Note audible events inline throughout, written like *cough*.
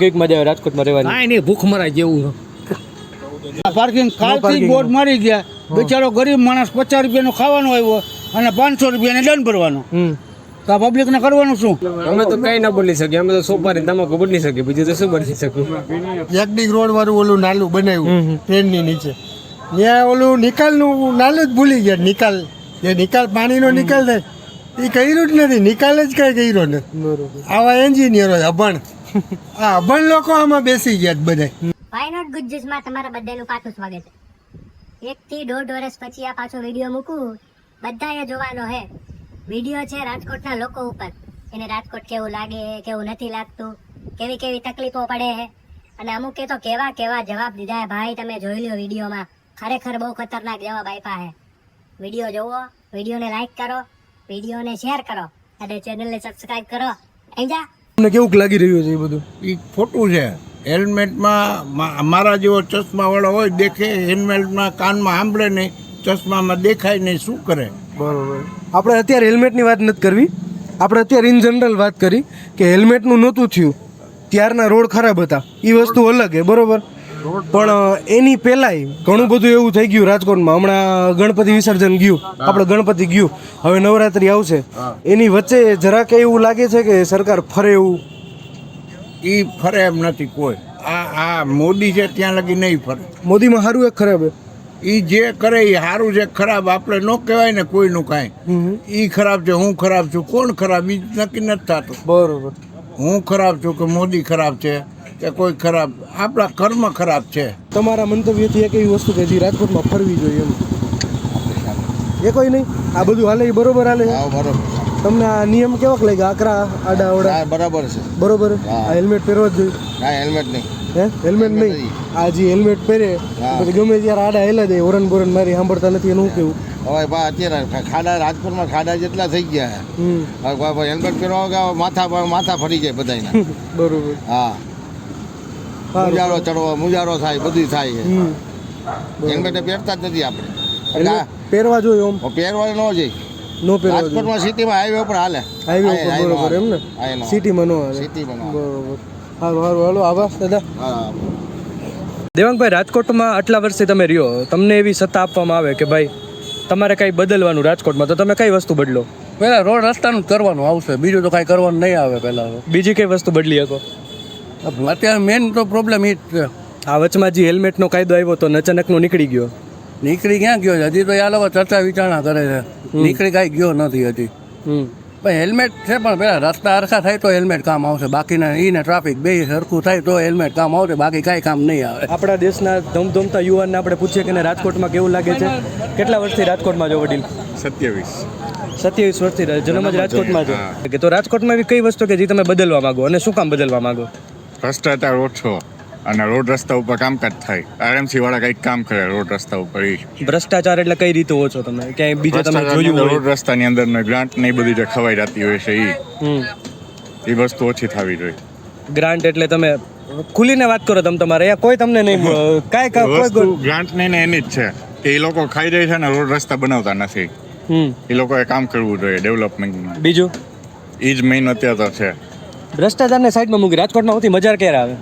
કંઈક મજા આવે રાજકોટમાં રહેવાની. કાંઈ નહીં ભૂખ મરાય જેવું પાર્કિંગ કાલથી બોર્ડ મારી ગયા. બિચારો ગરીબ માણસ પચાસ રૂપિયાનું ખાવાનો આવ્યો અને પાંચસો રૂપિયાને દંડ ભરવાનો. તો આ પબ્લિકને કરવાનું શું? અમે તો કઈ ના બોલી શકીએ. અમે તો સોપારી તમાકુ બદલી શકીએ. બીજું તો શું બદલી શકું યકડિક રોડ વાળું ઓલું નાલું બનાવ્યું ટ્રેનની નીચે. ત્યાં ઓલું નિકાલનું નાલું જ ભૂલી ગયા નિકાલ. જે નિકાલ પાણીનો નિકાલ થાય એ કર્યું જ નથી. નિકાલ જ કઈ કર્યો નથી. આવા એન્જિનિયરો અભણ. આ અભણ લોકો આમાં બેસી ગયા બધા વાય નોટ ગુડ જ્યુસમાં તમારા બધાનું પાછું સ્વાગત છે. એક થી દોઢ વર્ષ પછી આ પાછો વીડિયો મૂકું, બધાએ જોવાનો હે. વીડિયો છે રાજકોટના લોકો ઉપર. એને રાજકોટ કેવું લાગે, કેવું નથી લાગતું, કેવી કેવી તકલીફો પડે હે. અને અમુકે તો કેવા કેવા જવાબ દીધા હે, ભાઈ, તમે જોઈ લ્યો વિડીયોમાં. ખરેખર બહુ ખતરનાક જવાબ આપ્યા હે. વીડિયો જોવો, વિડીયોને લાઈક કરો, વિડીયોને શેર કરો, અને ચેનલને સબસ્ક્રાઇબ કરો. અહીં જા. તમને કેવું લાગી રહ્યું છે એ બધું? એ ખોટું છે. હેલ્મેટમાં અમારા મારા જેવો ચશ્માવાળો હોય દેખે હેલ્મેટમાં કાનમાં સાંભળે નહીં ચશ્મામાં દેખાય નહીં શું કરે? બરોબર. આપણે અત્યારે હેલ્મેટની વાત નથી કરવી. આપણે અત્યારે ઇન જનરલ વાત કરી કે હેલ્મેટનું નહોતું થયું. ત્યારના રોડ ખરાબ હતા. એ વસ્તુ અલગ છે બરોબર? પણ એની પહેલાંય ઘણું બધું એવું થઈ ગયું રાજકોટમાં. હમણાં ગણપતિ વિસર્જન ગયું. આપણે ગણપતિ ગયું. હવે નવરાત્રી આવશે. એની વચ્ચે જરાક એવું લાગે છે કે સરકાર ફરે એવું? એ ફરે એમ નથી કોઈ. આ આ મોદી છે ત્યાં લગી નહીં ફરે. મોદીમાં સારું એક ખરાબ એ જે કરે એ સારું છે ખરાબ આપણે ન કહેવાય ને કોઈનું કાંઈ. એ ખરાબ છે હું ખરાબ છું. કોણ ખરાબ? એ નક્કી નથી થતું. બરોબર. હું ખરાબ છું કે મોદી ખરાબ છે? કે કોઈ ખરાબ આપણા કર્મ ખરાબ છે. તમારા મંતવ્યથી એક એવી વસ્તુ કે જે રાજકોટમાં ફરવી જોઈએ એમ. એ કોઈ નહીં? આ બધું હાલે એ બરોબર હાલે છે? બરોબર. તમને આ નિયમ કેવાક લાગે આકરા આડા અવડા બરાબર છે. બરોબર? આ હેલ્મેટ પહેરવા જ જોઈએ. ના હેલ્મેટ નહીં. હે? હેલ્મેટ નહીં? આ જે હેલ્મેટ પહેરે પછી ગમે ત્યારે આડા હેલા દે ઓરન બોરન મારી સાંભળતા નથી એનું શું કેવું? હવે બા અત્યારે ખાડા રાજકોટમાં ખાડા જેટલા થઈ ગયા. હવે હેલ્મેટ પહેરવા માથા માથા ફરી જાય બધાયના. *laughs* બરોબર. હા. મુજારો ચડવો મુજારો થાય બધું થાય છે. હેલ્મેટ પહેરતા જ નથી આપણે. પહેરવા જોઈએ પહેરવા ન જઈ નો પહેરવા રાજકોટમાં સિટીમાં હાઈવે ઉપર હાલે. હાઈવે હાઈ- ઉપર બરોબર એમ ને? સિટીમાં નો હાલે. સિટીમાં બરોબર. હારું હારું હાલો આવા દાદા. હા. દેવાંગભાઈ રાજકોટમાં આટલા વર્ષથી તમે રહ્યો. તમને એવી સત્તા આપવામાં આવે કે ભાઈ તમારે કંઈ બદલવાનું રાજકોટમાં. તો તમે કઈ વસ્તુ બદલો? પેલા રોડ રસ્તાનું જ કરવાનું આવશે. બીજું તો કાંઈ કરવાનું નહીં આવે પહેલાં બીજી કઈ વસ્તુ બદલી શકો? અત્યારે મેન તો પ્રોબ્લેમ એ જ છે. આ વચમાં જે હેલ્મેટનો કાયદો આવ્યો તો અચાનકનો નીકળી ગયો. નીકળી ક્યાં ગયો છે? હજી તો આ લોકો ચર્ચા વિચારણા કરે છે. નીકળી કાંઈ ગયો નથી હજી. હમ. પણ હેલ્મેટ છે પણ પેલા રસ્તા હરખા થાય તો હેલ્મેટ કામ આવશે. બાકીના ઈને ટ્રાફિક બે સરખું થાય તો હેલ્મેટ કામ આવશે. બાકી કાંઈ કામ નહીં આવે. આપણા દેશના ધમધમતા યુવાનને આપણે પૂછીએ કે એને રાજકોટમાં કેવું લાગે છે? કેટલા વર્ષથી રાજકોટમાં જો વડીલ? સત્યાવીસ. સત્યાવીસ વર્ષથી રહે. જન્મ જ રાજકોટમાં છે. કે તો રાજકોટમાં એવી કઈ વસ્તુ કે જે તમે બદલવા માંગો? અને શું કામ બદલવા માંગો? ભ્રષ્ટાચાર ઓછો અને રોડ રસ્તા ઉપર કામકાજ થાય. આરએમસી વાળા કંઈક કામ કરે રોડ રસ્તા ઉપર ભ્રષ્ટાચાર એટલે કઈ રીતે ઓછો તમે? ક્યાંય બીજે તમે જોયું રોડ રસ્તાની અંદર ગ્રાન્ટ ને બધી જે ખવાઈ જતી હોય છે એ એ વસ્તુ ઓછી થવી જોઈએ. ગ્રાન્ટ એટલે તમે ખુલીને વાત કરો તમે તમારે. કોઈ તમને નહીં કાંઈ કાંઈ ગ્રાન્ટ નહીં ને એની જ છે કે એ લોકો ખાઈ જાય છે ને રોડ રસ્તા બનાવતા નથી. એ લોકોએ કામ કરવું જોઈએ ડેવલપમેન્ટ બીજું? એ જ મેઇન અત્યારે તો છે. ભ્રષ્ટાચારને સાઈડમાં મૂકી રાજકોટમાં સૌથી મજા ક્યારે આવે?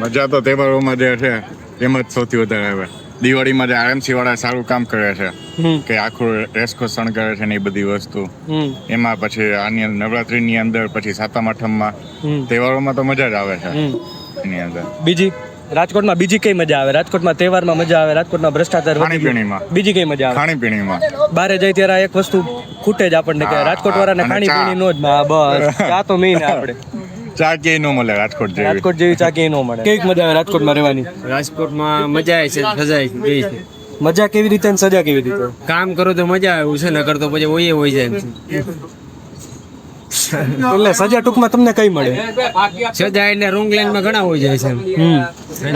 મજા તો તહેવારોમાં જે છે એમાં જ સૌથી વધારે આવે. દિવાળીમાં જે આરએમસી વાળા સારું કામ કરે છે કે આખું રેસ્કો શણગારે છે ને એ બધી વસ્તુ. એમાં પછી આની નવરાત્રીની અંદર પછી સાતમ આઠમમાં તહેવારોમાં તો મજા જ આવે છે એની અંદર. બીજી? રાજકોટમાં બીજી કઈ મજા આવે? રાજકોટમાં તહેવારમાં મજા આવે રાજકોટમાં ભ્રષ્ટાચાર. ખાણીપીણીમાં. બીજી કઈ મજા આવે? ખાણીપીણીમાં. બારે જાય ત્યારે એક વસ્તુ ખૂટે જ આપણને કે રાજકોટ વાળાને અને ખાણી પીણી નો જ બસ. આ તો મેઈન આપણે. ચાકી ન મળે રાજકોટ જેવી. રાજકોટ જેવી ચાકી નો ન મળે. કેવી મજા આવે રાજકોટમાં રહેવાની? રાજકોટમાં મજા આવે છે સજાય બે. છે મજા કેવી રીતે સજા કેવી રીતે? કામ કરો તો મજા આવે એવું છે ન કરતો પછી ઓયે હોય જાય એટલે સજા ટૂંકમાં તમને કઈ મળે? સજા એટલે રોંગ લાઈનમાં ઘણા હોય જાય છે હમ.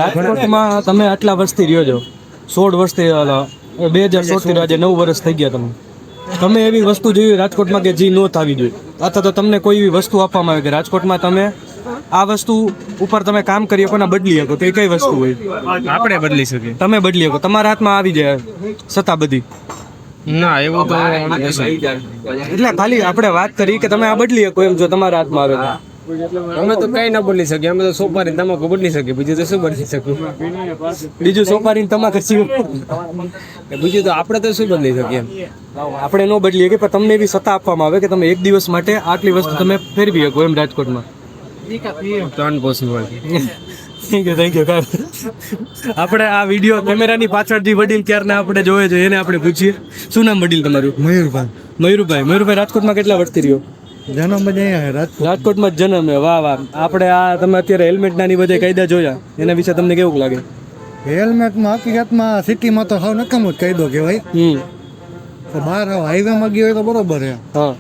રાજકોટમાં તમે આટલા વર્ષથી રહ્યો છો. સોળ વર્ષથી બે હજાર સોળથી રાજે નવ વર્ષ થઈ ગયા તમે તમે એવી વસ્તુ જોઈ રાજકોટમાં કે જે નો થવી જોઈએ. અથવા તો તમને કોઈ એવી વસ્તુ આપવામાં આવે કે રાજકોટમાં તમે આ વસ્તુ ઉપર તમે કામ કરી શકો ને બદલી શકો. તો એ કઈ વસ્તુ હોય? આપણે બદલી શકીએ. તમે બદલી શકો. તમારા હાથમાં આવી જાય સત્તા બધી. ના એવું તો એટલે ખાલી આપણે વાત કરી કે તમે આ બદલી શકો એમ જો તમારા હાથમાં આવે અમે તો કઈ ના બદલી શકીએ. અમે તો સોપારી તમાકુ બદલી શકીએ. બીજું તો શું બદલી શકું? બીજું સોપારી તમાક બીજું તો આપણે તો શું બદલી શકીએ એમ? આપણે ન બદલીએ કે પણ તમને એવી સત્તા આપવામાં આવે કે તમે એક દિવસ માટે આટલી વસ્તુ તમે ફેરવી શકો એમ રાજકોટમાં. તો impossible thank you thank you આપણે આ વીડિયો કેમેરાની પાછળ જે વડીલ ક્યારના આપણે જોવે છે એને આપણે પૂછીએ. શું નામ વડીલ તમારું? મયુરભાઈ. મયુરભાઈ. મયુરભાઈ રાજકોટમાં કેટલા વર્ષથી રહ્યો? જન્મ રાજકોટમાં. જ જન્મ વાહ વાહ. આપણે આ તમે અત્યારે હેલ્મેટના ની બધે કાયદા જોયા. એના વિશે તમને કેવું લાગે? હેલ્મેટમાં હકીકતમાં સિટીમાં તો હાવ નકામું જ કહી દો કે ભાઈ હમ. તો બહાર હાઈવેમાં ગયો હોય તો બરોબર છે. હા.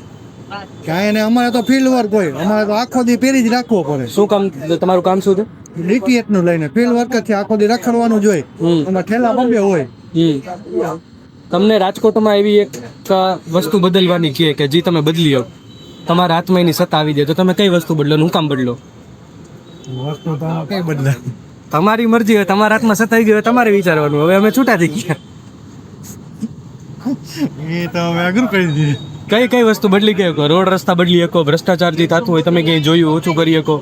ક્યાંય અમારે તો ફિલ્ડ વર્ક હોય. અમારે તો આખો દી પહેરી જ રાખવો પડે. શું કામ તમારું કામ શું છે? ડીટીએચનું લઈને ફિલ્ડ વર્કથી આખો દી રખડવાનું જ હમ. એમાં ઠેલા બબ્બે હોય. તમને રાજકોટમાં એવી એક વસ્તુ બદલવાની છે કે જે તમે બદલી હો તમારા હાથમાં એની સત્તા આવી જાય. તો તમે કઈ વસ્તુ બદલો હું કામ બદલો? વસ્તુ તો કઈ બદલાય તમારી મરજી હોય. તમારા હાથમાં સત્તા આવી ગઈ હોય તમારે વિચારવાનું. હવે અમે છૂટા થઈ ગયા. એ તો અમે અઘરું કરી દીધું. કઈ કઈ વસ્તુ બદલી શકો રોડ રસ્તા બદલી શકો ભ્રષ્ટાચાર જે થતું હોય તમે ક્યાંય જોયું ઓછું કરી શકો.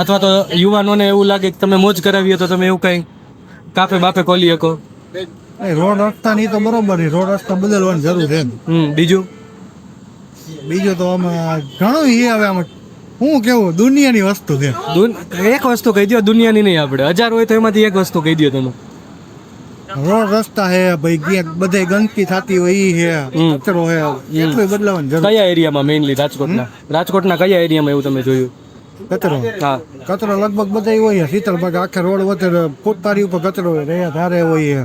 અથવા તો યુવાનોને એવું લાગે કે તમે મોજ કરાવી તો તમે એવું કઈ કાફે બાફે ખોલી શકો એ રોડ રસ્તા ની તો બરોબર નહીં રોડ રસ્તા બદલવાની જરૂર છે બીજું? બીજું તો આમાં ઘણું એ હવે આમાં. હું કેવું દુનિયાની વસ્તુ છે. એક વસ્તુ કહી દો દુનિયાની નહીં આપણે. હજાર હોય તો એમાંથી એક વસ્તુ કહી દો તમે. રોડ રસ્તા હે ભાઈ ક્યાંક બધે ગંદકી થતી હોય ઈ હે. કચરો હે એટલું બદલાવાની જરૂર કયા એરિયામાં મેઇનલી રાજકોટના? રાજકોટના કયા એરિયામાં એવું તમે જોયું? કચરો કચરો લગભગ બધા હોય શીતળબાગ આખા રોડ વચ્ચે ફૂટપારી ઉપર કચરો હોય રહ્યા ધારે હોય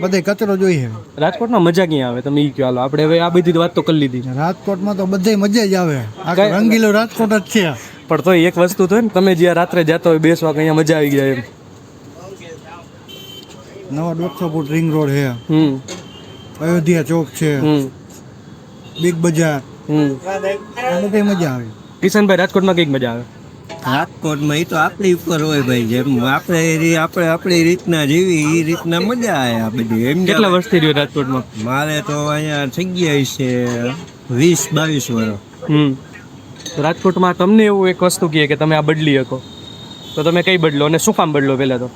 બધે કચરો જોઈએ રાજકોટમાં મજા ક્યાં આવે? તમે ઈ કહો હાલો. આપણે હવે આ બધી વાત તો કરી લીધી. રાજકોટમાં તો બધે મજા જ આવે. આખું રંગીલો રાજકોટ જ છે. પણ તો એક વસ્તુ તો ને તમે જ્યાં રાત્રે જતા હોય બેસવા અહીંયા મજા આવી જાય એમ. નવા દોઢસો ફૂટ રિંગ રોડ છે. અયોધ્યા ચોક છે. બિગ બજાર. બધે મજા આવે. કિશનભાઈ રાજકોટમાં કંઈક મજા આવે? રાજકોટમાં એ તો આપણી ઉપર હોય ભાઈ જેમ આપણે આપણે આપણી રીતના જીવી એ રીતના મજા આવે આ બધી. એમ કેટલા વર્ષથી રહ્યો રાજકોટમાં? મારે તો અહીંયા થઈ ગયા છે વીસ બાવીસ વર્ષ. હમ. રાજકોટમાં તમને એવું એક વસ્તુ કહે કે તમે આ બદલી શકો. તો તમે કઈ બદલો અને શું કામ બદલો પહેલાં તો?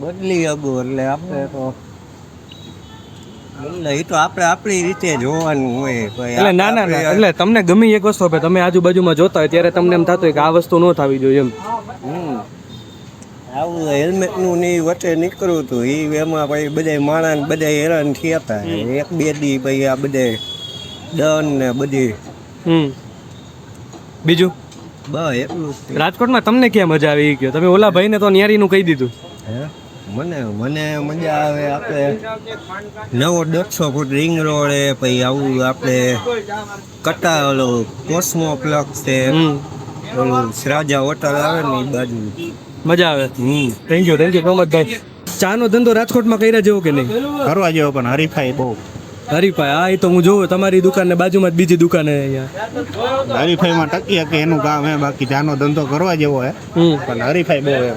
બદલી હગું એટલે આપણે તો એટલે એ તો આપણે આપણી રીતે જોવાનું હોય એટલે ના ના ના એટલે તમને ગમે એક વસ્તુ આપે તમે આજુબાજુમાં જોતા હોય ત્યારે તમને એમ થતું હોય કે આ વસ્તુ ન થવી જોઈએ એમ. હમ. આવું હેલ્મેટનું ને વચ્ચે નીકળ્યું હતું એ એમાં ભાઈ બધા માણસ બધા હેરાન થયા હતા એક બે દી ભાઈ આ બધે દન ને બધી. હમ. બીજું? બસ એટલું રાજકોટમાં તમને ક્યાં મજા આવી ગયો તમે ઓલા ભાઈને તો ન્યારીનું કહી દીધું. હે? મને મને મજા આવે આપણે નવો દોઢસો ફૂટ રિંગ રોડ એ પછી આવું આપણે કટા ઓલો કોસ્મો પ્લગ છે. હમ. ઓલું રાજા હોટલ આવે ને એ બાજુ. મજા આવે. હમ. Thank you thank you so much ભાઈ ચાનો ધંધો રાજકોટમાં કર્યા જેવો કે નહીં? કરવા જેવો પણ હરીફાઈ બહુ. હરીફાઈ હા એ તો હું જોઉં. તમારી દુકાન ને બાજુમાં જ બીજી દુકાન અહીંયા. હરીફાઈમાં ટકી શકે એનું કામ હે. બાકી જાનો ધંધો કરવા જેવો હે. હમ. પણ હરીફાઈ બહુ એમ.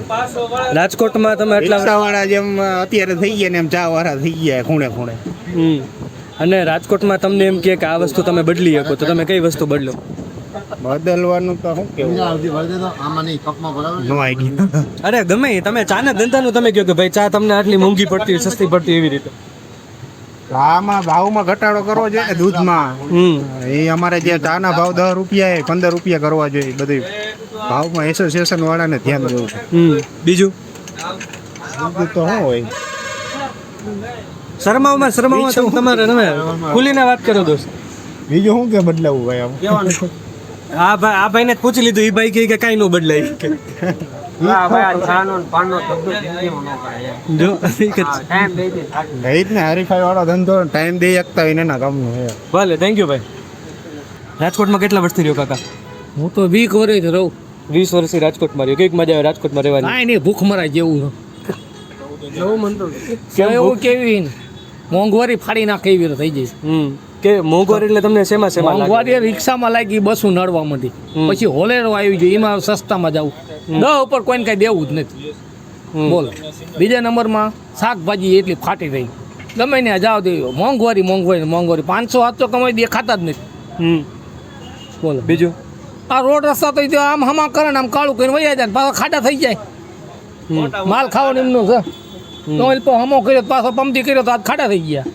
રાજકોટમાં તમે એટલા વાળા જેમ અત્યારે થઈ ગયા ને એમ ચા વાળા થઈ ગયા ખૂણે ખૂણે. હમ. અને રાજકોટમાં તમને એમ કહે કે આ વસ્તુ તમે બદલી શકો તો તમે કઈ વસ્તુ બદલો? બદલવાનું તો શું કેવું? નો અરે ગમે એ તમે ચાના ધંધાનું તમે કહો કે ભાઈ ચા તમને આટલી મોંઘી પડતી સસ્તી પડતી એવી રીતે. આમાં ભાવમાં ઘટાડો કરવો જોઈએ ને દૂધમાં? હમ. એ અમારે જે ચાના ભાવ દસ રૂપિયા એ પંદર રૂપિયા કરવા જોઈએ બધું. ભાવમાં એસોસિએશન વાળાને ધ્યાન દેવું હમ. બીજું? બીજું તો શું હોય? શરમાવમાં શરમાવમાં તો તમારે તમે ખુલીને વાત કરો દોસ્ત. બીજું શું કે બદલાવું ભાઈ આમ? આ ભાઈ આ ભાઈને પૂછી લીધું. એ ભાઈ કે કાંઈ ન બદલાય. હરીફાઈ વાળો ધંધો ટાઈમ દઈ શકતા હોય ને એના કામનું છે ભલે થેન્ક યુ ભાઈ. રાજકોટમાં કેટલા વર્ષથી રહ્યો કાકા? હું તો વીક વર્ષ રહું. વીસ વર્ષથી રાજકોટમાં રહ્યો. કંઈક મજા આવે રાજકોટમાં રહેવાની? નહીં ભૂખ મરાય જેવું એવું કેવી મોંઘવારી ફાડી નાખે એવી થઈ જઈશ હમ. કે મોંઘવારી એટલે તમને શેમાં શેમાં મોંઘવારી રિક્ષામાં લાગી બસું નડવા માંડી. પછી હોલેરો આવી ગયો એમાં સસ્તામાં જવું દસ ઉપર કોઈને કાંઈ દેવું જ નથી. બોલો. બીજા નંબરમાં શાકભાજી એટલી ફાટી રહી. ગમે ને જાઓ દે મોંઘવારી મોંઘવારી મોંઘવારી. પાંચસો હાથ તો કમાઈ દેખાતા જ નથી. બોલો. બીજું? આ રોડ રસ્તા તો આમ હમા કરે ને આમ કાળું કરીને વૈયા જાય ને પાછા ખાડા થઈ જાય. માલ ખાવાનું એમનું છે. તો એ હમો કર્યો પાછો પમતી કર્યો તો આજ ખાડા થઈ ગયા.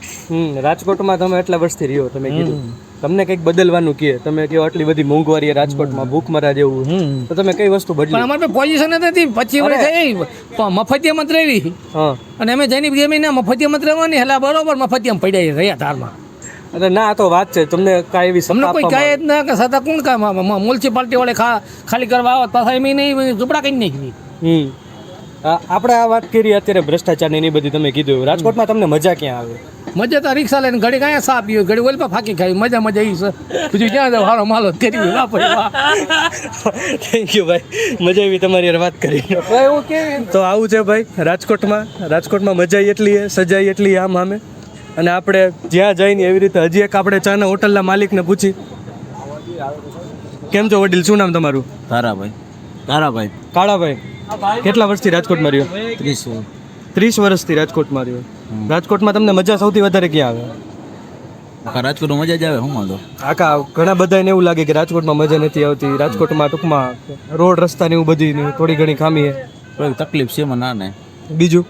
રાજકોટમાં તમે એટલા વર્ષથી રહ્યો તમે કીધું. તમને કંઈક બદલવાનું કે તમે કહો આટલી બધી મોંઘવારી રાજકોટમાં ભૂખ મરા જેવું તો તમે કઈ વસ્તુ બદલી? અમારે પોઝિશન જ નથી. પછી વર્ષ થઈ મફતિયામાં જ રહેવી હા. અને અમે જઈને ગેમી મફતિયામાં મત રહેવાની એટલે બરોબર મફતિયામાં પડ્યા રહ્યા તારમાં અરે ના તો વાત છે. તમને કાંઈ એવી તમને કોઈ કહે જ ના કે છતાં કોણ કામ મ્યુનિસિપાલિટી વાળે ખાલી કરવા આવે પાછા એમ નહીં ઝૂંપડા કઈ નહીં હમ. આપણે આ વાત કરી અત્યારે ભ્રષ્ટાચારની એની બધી તમે કીધું. રાજકોટમાં તમને મજા ક્યાં આવે? મજા તો રિક્ષા લઈને ઘડી કાંઈ સા પીવે ઘડી ઓલ પર ફાકી ખાવી મજા મજા આવી છે. બીજું ક્યાં જાવ હારો માલો કરી વાપરી થેન્ક યુ ભાઈ. મજા આવી તમારી યાર વાત કરી. એવું કે તો આવું છે ભાઈ રાજકોટમાં. રાજકોટમાં મજા એટલી સજાઈ એટલી આમ આમે અને આપણે જ્યાં જઈને એવી રીતે હજી એક આપણે ચાના હોટલના માલિકને પૂછી. કેમ છો વડીલ શું નામ તમારું? તારાભાઈ. તારાભાઈ. કાળાભાઈ. કેટલા વર્ષથી રાજકોટમાં રહ્યો? ત્રીસ ત્રીસ વર્ષથી રાજકોટમાં રહ્યો. રાજકોટમાં તમને મજા સૌથી વધારે ક્યાં આવે? રાજકોટ રાજકોટમાં મજા જ આવે હું વાંધો? આખા ઘણા બધાને એવું લાગે કે રાજકોટમાં મજા નથી આવતી રાજકોટમાં ટૂંકમાં રોડ રસ્તા ને એવું બધી થોડી ઘણી ખામી છે. તકલીફ છે એમાં? ના ને. બીજું?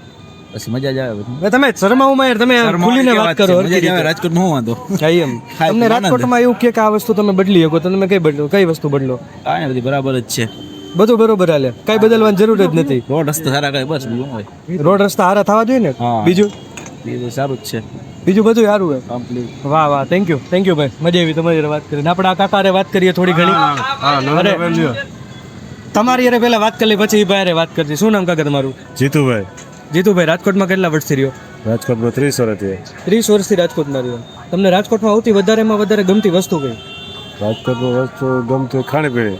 પછી મજા જ આવે. તમે શરમાવું યાર તમે ખુલીને વાત કરો મજા આવે રાજકોટમાં હું વાંધો? એમ. *laughs* તમને રાજકોટમાં એવું કે કે આ વસ્તુ તમે બદલી શકો તો તમે કઈ બદલો કઈ વસ્તુ બદલો? કાંઈ બધી બરાબર જ છે. બધું બરોબર હાલે. કઈ બદલવાની જરૂર જ નથી. રોડ રસ્તા સારા કઈ બસ બીજું રોડ રસ્તા હારા થવા જોઈએ ને? બીજું? બીજું સારું જ છે. બીજું બધું સારું હોય કમ્પ્લીટ વાહ વાહ થેન્ક યુ થેન્ક યુ ભાઈ. મજા આવી તમારી વાત કરીને. આપણે આ કાકા વાત કરીએ થોડી ઘણી. તમારી અરે પહેલા વાત કરી પછી ભાઈ વાત કરજે. શું નામ કાકા તમારું? જીતુભાઈ. જીતુભાઈ રાજકોટમાં કેટલા વર્ષથી રહ્યો? રાજકોટમાં ત્રીસ વર્ષથી. ત્રીસ વર્ષથી રાજકોટમાં રહ્યો. તમને રાજકોટમાં આવતી વધારેમાં વધારે ગમતી વસ્તુ કઈ? રાજકોટમાં વસ્તુ ગમતું ખાણીપીણી.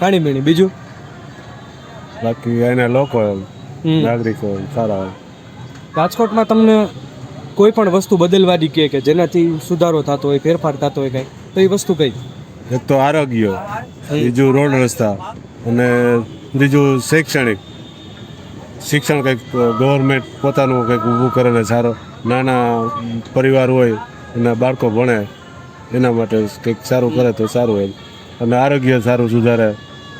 ખાણીપીણી. બીજું? બાકી એના લોકો નાગરિકો સારા હોય રાજકોટમાં તમને કોઈ પણ વસ્તુ બદલવાની કહે કે જેનાથી સુધારો થતો હોય ફેરફાર થતો હોય કંઈ તો એ વસ્તુ કઈ? એક તો આરોગ્ય બીજું રોડ રસ્તા અને ત્રીજું શૈક્ષણિક. શિક્ષણ કંઈક ગવર્મેન્ટ પોતાનું કંઈક ઊભું કરે ને સારો. નાના પરિવાર હોય એના બાળકો ભણે એના માટે કંઈક સારું કરે તો સારું એમ. અને આરોગ્ય સારું સુધારે.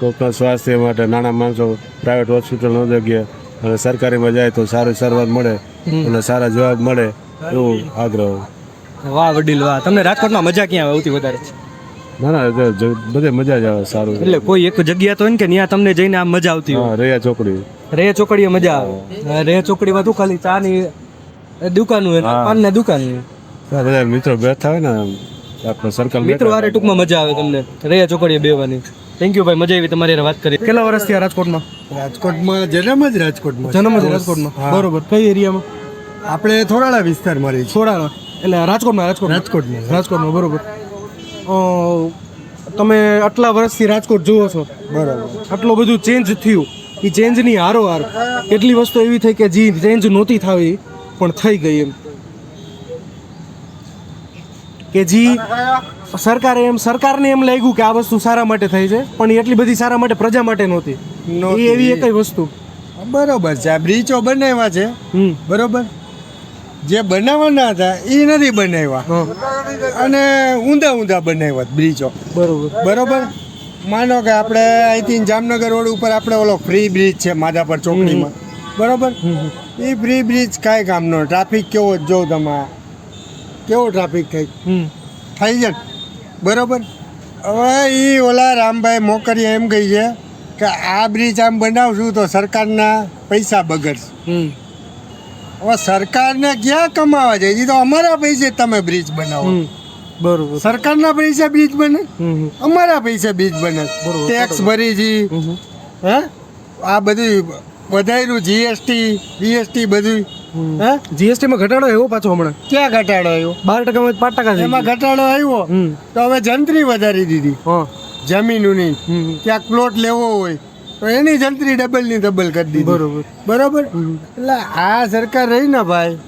કોઈકના સ્વાસ્થ્ય માટે નાના માણસો પ્રાઇવેટ હોસ્પિટલ ન જગ્યા અને સરકારીમાં જાય તો સારી સારવાર મળે અને સારા જવાબ મળે એવું આગ્રહ. વાહ વડીલ વાહ. તમને રાજકોટમાં મજા ક્યાં આવે? સૌથી વધારે? ના ના બધે મજા જ આવે સારું. એટલે કોઈ એક જગ્યા તો હોય ને કે ત્યાં તમને જઈને આમ મજા આવતી હોય. રેયા ચોકડી. રે ચોકડીએ મજા આવે. રે ચોકડીમાં તું ખાલી ચાની દુકાન હોય પાન ના દુકાન હોય. બધા મિત્રો બેઠા હોય ને આપણે સર્કલ મિત્રો વારે ટૂંકમાં મજા આવે તમને. રે ચોકડીએ બેવાની. થેન્ક યુ ભાઈ. મજા આવી તમારી વાત કરી. કેટલા વર્ષથી આ રાજકોટમાં? રાજકોટમાં જન્મ જ રાજકોટમાં જન્મ જ રાજકોટમાં. બરોબર. કઈ એરિયામાં? આપણે થોરાળા વિસ્તારમાં મારી છીએ એટલે રાજકોટમાં રાજકોટ રાજકોટમાં. રાજકોટમાં બરોબર. તમે આટલા વર્ષથી રાજકોટ જુઓ છો. બરાબર. આટલું બધું ચેન્જ થયું. એ ચેન્જની હારો હાર કેટલી વસ્તુ એવી થઈ કે જે ચેન્જ નહોતી થવી પણ થઈ ગઈ એમ. કે જી સરકારે એમ સરકારને એમ લાગ્યું કે આ વસ્તુ સારા માટે થઈ છે પણ એટલી બધી સારા માટે પ્રજા માટે નહોતી. એ એવી એક વસ્તુ. બરોબર છે બ્રિજો બનાવ્યા છે. બરોબર? જે બનાવવાના હતા એ નથી બનાવ્યા. અને ઊંધા ઊંધા બનાવ્યા બ્રિજો. બરોબર. બરોબર? માનો કે આપણે અહીંથી જામનગર રોડ ઉપર આપણે ઓલો ફ્રી બ્રિજ છે માધાપર ચોકડીમાં. બરોબર? એ ફ્રી બ્રિજ કાંઈ કામનો ટ્રાફિક કેવો જ તમે. કેવો ટ્રાફિક થઈ હમ. થઈ જાય. બરોબર? હવે એ ઓલા રામભાઈ મોકરિયા એમ કહી છે કે આ બ્રિજ આમ બનાવશું તો સરકારના પૈસા બગડશે. હમ. હવે સરકારને ક્યાં કમાવા જાય? એ તો અમારા પૈસે તમે બ્રિજ બનાવો. બરોબર. સરકારના પૈસે બ્રિજ બને? અમારા પૈસે બ્રિજ બને. ટેક્સ ભરી છી હા? આ બધું વધાર્યું જીએસટી બીએસટી બધું હે? જીએસટી માં ઘટાડો આવ્યો પાછો હમણાં? ક્યાં ઘટાડો આવ્યો? બાર ટકામાં પાંચ ટકા એમાં ઘટાડો આવ્યો? તો હવે જંત્રી વધારી દીધી. હા. જમીનની. ક્યાંક પ્લોટ લેવો હોય તો એની જંત્રી ડબલની ડબલ કરી દીધી. બરોબર. બરોબર? એટલે આ સરકાર રહી ને ભાઈ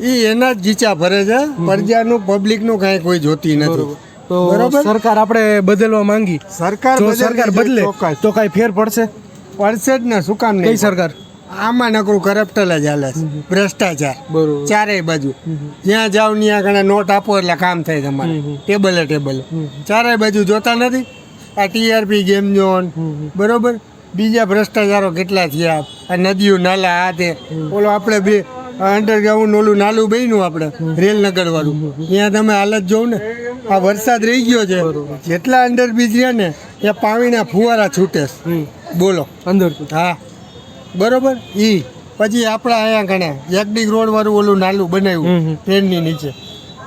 એ એના જ ગીચા ભરે છે. પ્રજાનું પબ્લિકનું કાંઈ કોઈ જોતી નથી. બરોબર. સરકાર આપણે બદલવા માંગી. સરકાર સરકાર બદલે. તો કાંઈ ફેર પડશે? પડશે જ ને શું કામ નહીં સરકાર? આમાં નકરું કરપ્ટલ જ હાલે છે. ભ્રષ્ટાચાર. બરોબર. ચારેય બાજુ. જ્યાં જાવ ત્યાં કણે નોટ આપો એટલે કામ થાય તમારે. ટેબલે ટેબલે. ચારેય બાજુ જોતા નથી. આ ટીઆરપી ગેમ જોન બરોબર? બીજા ભ્રષ્ટાચારો કેટલા થયા? આ નદીઓ નાલા આ તે. ઓલો આપણે બે અંડરગ્રાઉન્ડ ઓલું નાલું બન્યું આપણે રેલનગર વાળું ત્યાં તમે હાલત જોઉં ને આ વરસાદ રહી ગયો છે. જેટલા અંડરબ્રિજ રહ્યા ને ત્યાં પાણીના ફુવારા છૂટે બોલો. અંદર હા. બરોબર? ઈ. પછી આપણા અહીંયા ઘણા. એકડિંગ રોડ વાળું ઓલું નાલું બનાવ્યું ટ્રેનની નીચે.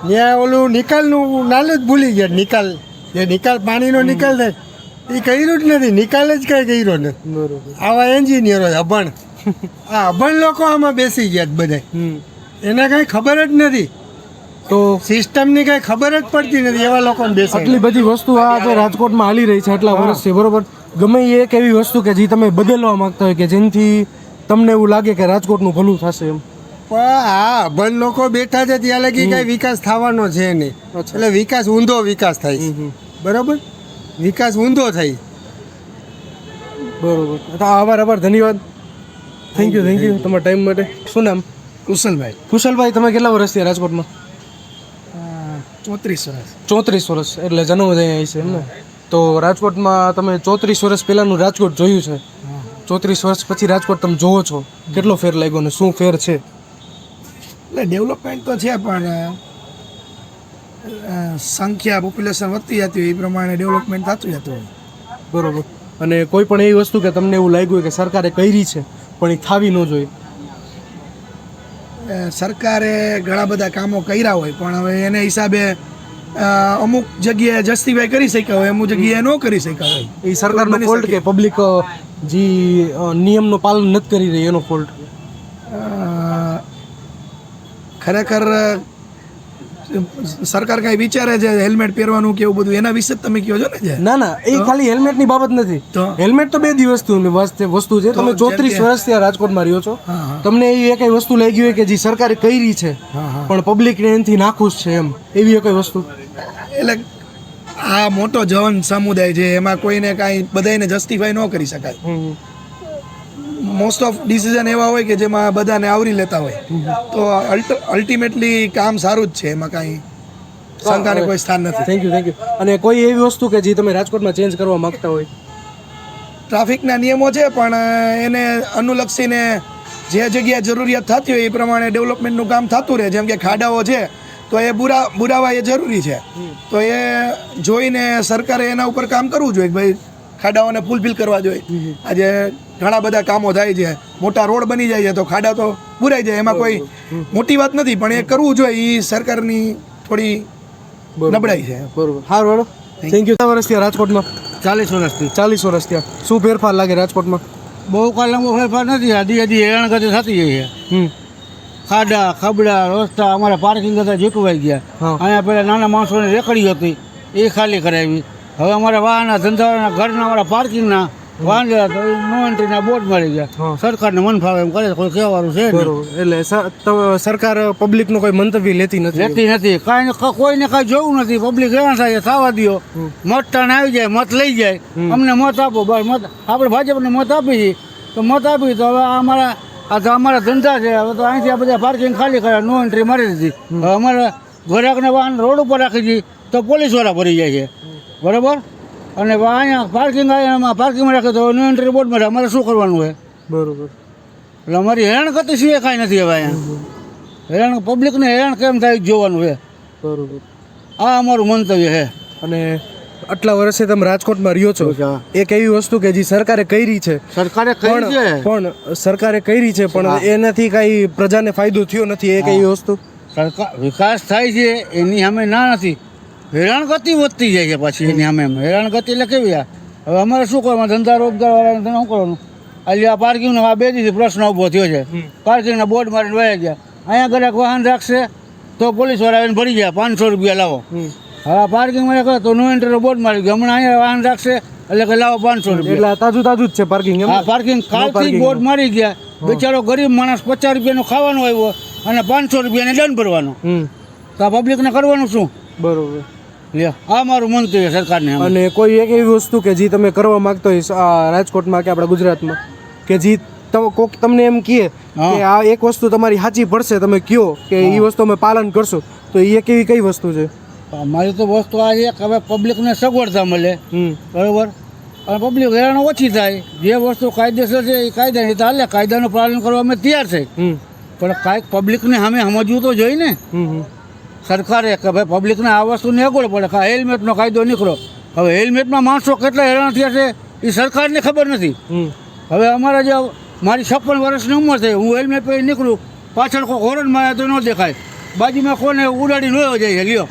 ત્યાં ઓલું નિકાલનું નાલું જ ભૂલી ગયા નિકાલ. જે નિકાલ પાણીનો નિકાલ થાય એ કર્યું જ નથી. નિકાલ જ કઈ કર્યો નથી. આવા એન્જિનિયરો અભણ. આ અભણ લોકો આમાં બેસી ગયા બધા એને કઈ ખબર જ નથી. તો સિસ્ટમની કઈ ખબર જ પડતી નથી એવા લોકોને બેસે. આટલી બધી વસ્તુ આ જે રાજકોટમાં હાલી રહી છે આટલા વર્ષથી બરોબર? ગમે એ એક એવી વસ્તુ કે જે તમે બદલવા માંગતા હોય કે જેનાથી તમને એવું લાગે કે રાજકોટનું ભલું થશે એમ. પણ આ અભણ લોકો બેઠા છે ત્યાં લગી કઈ વિકાસ થવાનો છે નહીં. એટલે વિકાસ ઊંધો વિકાસ થાય બરોબર? વિકાસ ઊંધો થાય. બરોબર. આભાર આભાર ધન્યવાદ. થેન્ક યુ થેન્ક યુ તમારા ટાઈમ માટે. શું નામ? કુશલભાઈ. કુશલભાઈ તમે કેટલા વર્ષ થયા રાજકોટમાં? ચોત્રીસ વર્ષ. ચોત્રીસ વર્ષ. એટલે જન્મ અહીંયા છે એમ ને? તો રાજકોટમાં તમે ચોત્રીસ વર્ષ પહેલાંનું રાજકોટ જોયું છે? ચોત્રીસ વર્ષ પછી રાજકોટ તમે જોવો છો? કેટલો ફેર લાગ્યો ને શું ફેર છે? એટલે ડેવલપમેન્ટ તો છે પણ સંખ્યા પોપ્યુલેશન વધતી જતી હોય એ પ્રમાણે ડેવલપમેન્ટ થતું જતું હોય. બરોબર. અને કોઈ પણ એવી વસ્તુ કે તમને એવું લાગ્યું કે સરકારે કરી છે પણ એ થાવી ન જોઈએ? સરકારે ઘણા બધા કામો કર્યા હોય પણ હવે એને હિસાબે અમુક જગ્યાએ જસ્ટિફાઈ કરી શક્યા હોય અમુક જગ્યાએ ન કરી શક્યા હોય. એ સરકારનો ફોલ્ટ કે પબ્લિક જે નિયમનો પાલન નથી કરી રહી એનો ફોલ્ટ ખરેખર સરકાર કઈ વિચારે છે હેલ્મેટ પહેરવાનું કે એવું બધું? એના વિશે તમે કહો છો ને ના ના એ ખાલી હેલ્મેટની બાબત નથી. હેલ્મેટ તો બે દિવસ વસ્તુ વસ્તુ છે. તમે ચોત્રીસ વર્ષ વર્ષથી આ રાજકોટમાં રહ્યો છો. તમને એવી એક વસ્તુ લાગી હોય કે જે સરકારે કરી છે. પણ પબ્લિક એનાથી નાખુશ છે એમ. એવી એક વસ્તુ? એટલે આ મોટો જવન સમુદાય છે એમાં કોઈને કાંઈ બધાને જસ્ટિફાય ન કરી શકાય. મોસ્ટ ઓફ ડિસિઝન એવા હોય કે જેમાં બધાને આવરી લેતા હોય. તો અલ્ટિમેટલી કામ સારું જ છે એમાં કાંઈ શંકાને કોઈ સ્થાન નથી. થેન્ક યુ થેન્ક યુ અને કોઈ એવી વસ્તુ કે જે તમે રાજકોટમાં ચેન્જ કરવા માંગતા હોય? ટ્રાફિકના નિયમો છે પણ એને અનુલક્ષીને જે જગ્યા જરૂરિયાત થતી હોય એ પ્રમાણે ડેવલપમેન્ટનું કામ થતું રહે. જેમ કે ખાડાઓ છે તો એ બુરા બુરાવા એ જરૂરી છે. તો એ જોઈને સરકારે એના ઉપર કામ કરવું જોઈએ કે ભાઈ ખાડાઓને ફૂલફિલ કરવા જોઈએ. આજે ઘણા બધા કામો થાય છે. મોટા રોડ બની જાય છે તો ખાડા તો પુરાઈ જાય. એમાં કોઈ મોટી વાત નથી પણ એ કરવું જોઈએ. એ સરકારની થોડી નબળાઈ છે. બરોબર. સારું હેડો થેન્ક યુ વર્ષ થયા રાજકોટમાં? ચાલીસ વર્ષથી. ચાલીસ વર્ષ થયા શું ફેરફાર લાગે રાજકોટમાં? બહુ કાલ લાંબો ફેરફાર નથી. હજી હજી હેરાનગતિ થતી જાય છે. ખાડા ખબડા રસ્તા અમારા પાર્કિંગ હતા ઝૂકવાઈ ગયા. અહીંયા પેલા નાના માણસોની રેકડી હતી એ ખાલી કરાવી. હવે અમારા વાહનના ધંધાના ઘરના અમારા પાર્કિંગના ગયા તો નો એન્ટ્રીના બોર્ડ મળી ગયા. સરકારને મન ફાવે એમ કરે કોઈ કહેવાનું છે. એટલે સરકાર પબ્લિકનો કોઈ મંતવ્ય લેતી નથી? લેતી નથી. કાંઈ કોઈને કાંઈ જોવું નથી. પબ્લિક એવા થાય થવા દો મતદાન આવી જાય મત લઈ જાય. અમને મત આપો બસ મત. આપણે ભાજપને મત આપી તો મત આપી તો હવે અમારા આ તો અમારા ધંધા છે. હવે તો અહીંથી આ બધા પાર્કિંગ ખાલી કર્યા નો એન્ટ્રી મારી દીધી. હવે અમારા ગ્રાહકને વાહન રોડ ઉપર રાખી દીધી તો પોલીસવાળા ભરી જાય છે. બરાબર? અને અહીંયા પાર્કિંગ અહીંયા પાર્કિંગમાં રાખે તો નો એન્ટ્રી બોર્ડ મારે અમારે શું કરવાનું હોય? બરાબર. એટલે અમારી હેરાન કરતી સિવાય કાંઈ નથી હવે અહીંયા. હેરાન પબ્લિકને હેરાન કેમ થાય જોવાનું છે. બરાબર. આ અમારું મંતવ્ય છે. અને આટલા વર્ષે તમે રાજકોટમાં રહ્યો છો. એક એવી વસ્તુ કે જે સરકારે કરી છે. સરકારે કરી પણ સરકારે કરી છે પણ એનાથી કાંઈ પ્રજાને ફાયદો થયો નથી એક એવી વસ્તુ? સરકાર વિકાસ થાય છે એની સામે ના નથી. હેરાણ ગતિ વધતી જાય છે પછી એની સામે હેરાણ ગતિ એટલે કેવી આ? હવે અમારે શું કરવાનું? ધંધા રોજગાર વાળાને શું કરવાનું? આજે આ પાર્કિંગનો આ બે દિવસે પ્રશ્ન ઊભો થયો છે. પાર્કિંગના બોર્ડ મારીને વયા ગયા. અહીંયા ઘરે વાહન રાખશે તો પોલીસવાળા એને ભરી ગયા. પાંચસો રૂપિયા લાવો. આ પાર્કિંગમાં એક તો નો એન્ટર બોર્ડ મારી ગયો હમણાં અહીંયા વાહન રાખશે એટલે કે લાવો પાંચસો રૂપિયા. એટલે તાજું તાજું જ છે પાર્કિંગ હા પાર્કિંગ કાલથી. બોર્ડ મારી ગયા. બિચારો ગરીબ માણસ પચાસ રૂપિયાનો ખાવાનું આવ્યો અને પાંચસો રૂપિયાને દંડ ભરવાનો. તો આ પબ્લિકને કરવાનું શું? બરોબર. લે આ મારું મંતવ્ય સરકારને અને કોઈ એક એવી વસ્તુ કે જે તમે કરવા માંગતો હોય રાજકોટમાં કે આપણા ગુજરાતમાં કે જે તમ- કોક તમને એમ કહે કે આ એક વસ્તુ તમારી સાચી પડશે તમે કયો કે એ વસ્તુ અમે પાલન કરશું તો એ એક એવી કઈ વસ્તુ છે? અમારી તો વસ્તુ આ છે કે હવે પબ્લિકને સગવડતા મળે. બરાબર? અને પબ્લિક હેરાન ઓછી થાય. જે વસ્તુ કાયદેસર છે એ કાયદાની તો હાલે. કાયદાનું પાલન કરવા અમે તૈયાર છે. પણ કાંઈક પબ્લિકને સામે સમજવું તો જોઈએ ને. સરકારે કે ભાઈ પબ્લિકને આ વસ્તુની અગવડ પડે કે હેલ્મેટનો કાયદો નીકળો. હવે હેલ્મેટમાં માણસો કેટલા હેરાન થયા છે એ સરકારને ખબર નથી. હવે અમારા જે મારી છપ્પન વર્ષની ઉંમર છે હું હેલ્મેટ પહેરી નીકળું. પાછળ કોઈ હોરન માર્યા તો ન દેખાય. બાજુમાં કોને ઉડાડી નો જાય છે લ્યો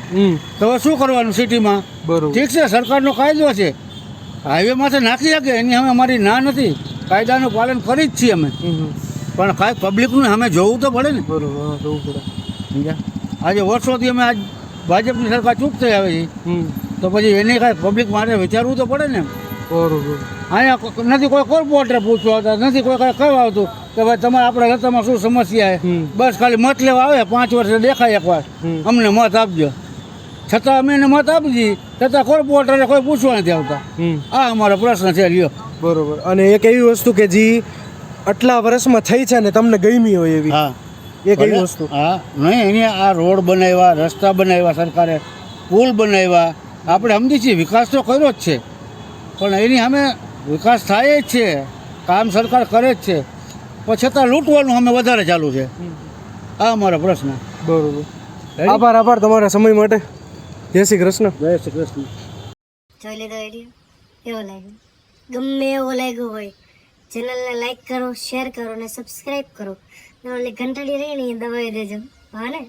તો હવે શું કરવાનું સિટીમાં? બરોબર. ઠીક છે સરકારનો કાયદો છે. હાઈવે માથે નાખી શકે એની અમે અમારી ના નથી. કાયદાનું પાલન કરી જ છીએ અમે. પણ કાંઈ પબ્લિકનું અમે જોવું તો પડે ને. બરોબર જોવું પડે. સમજ્યા? આજે વર્ષોથી અમે આજ ભાજપની સરકાર ચૂપ થઈ આવે. છે તો પછી એને કાંઈ પબ્લિક માટે વિચારવું તો પડે ને બરોબર અહીંયા નથી કોઈ કોર્પોરેટર પૂછવા આવતા નથી કોઈ કઈ કહેવા આવતું કે ભાઈ તમારે આપણા રસ્તામાં શું સમસ્યા છે? બસ ખાલી મત લેવા આવે પાંચ વર્ષે દેખાય એકવાર. અમને મત આપજો. છતાં અમે એને મત આપી દીધી છતાં કોર્પોરેટરે કોઈ પૂછવા નથી આવતા. આ અમારો પ્રશ્ન છે લ્યો. બરોબર. અને એક એવી વસ્તુ કે જે આટલા વર્ષમાં થઈ છે ને તમને ગમી હોય એવી. હા. એ કઈ વસ્તુ. હા. નહીં એને આ રોડ બનાવ્યા રસ્તા બનાવ્યા સરકારે પુલ બનાવ્યા. આપણે સમજી છીએ વિકાસ તો કર્યો જ છે. પણ એની સામે વિકાસ થાય જ છે કામ સરકાર કરે જ છે. પણ છતાં લૂંટવાનું અમે વધારે ચાલુ છે. આ અમારો પ્રશ્ન. બરોબર. આભાર આભાર તમારા સમય માટે. જય શ્રી કૃષ્ણ. જય શ્રી કૃષ્ણ. જોઈ લીધો વીડિયો એવો લાગ્યો. ગમે એવો લાગ્યો હોય ચેનલને લાઈક કરો શેર કરો અને સબસ્ક્રાઈબ કરો. અને ઓલી ઘંટડી રહી ને એ દબાવી દેજો. હા ને?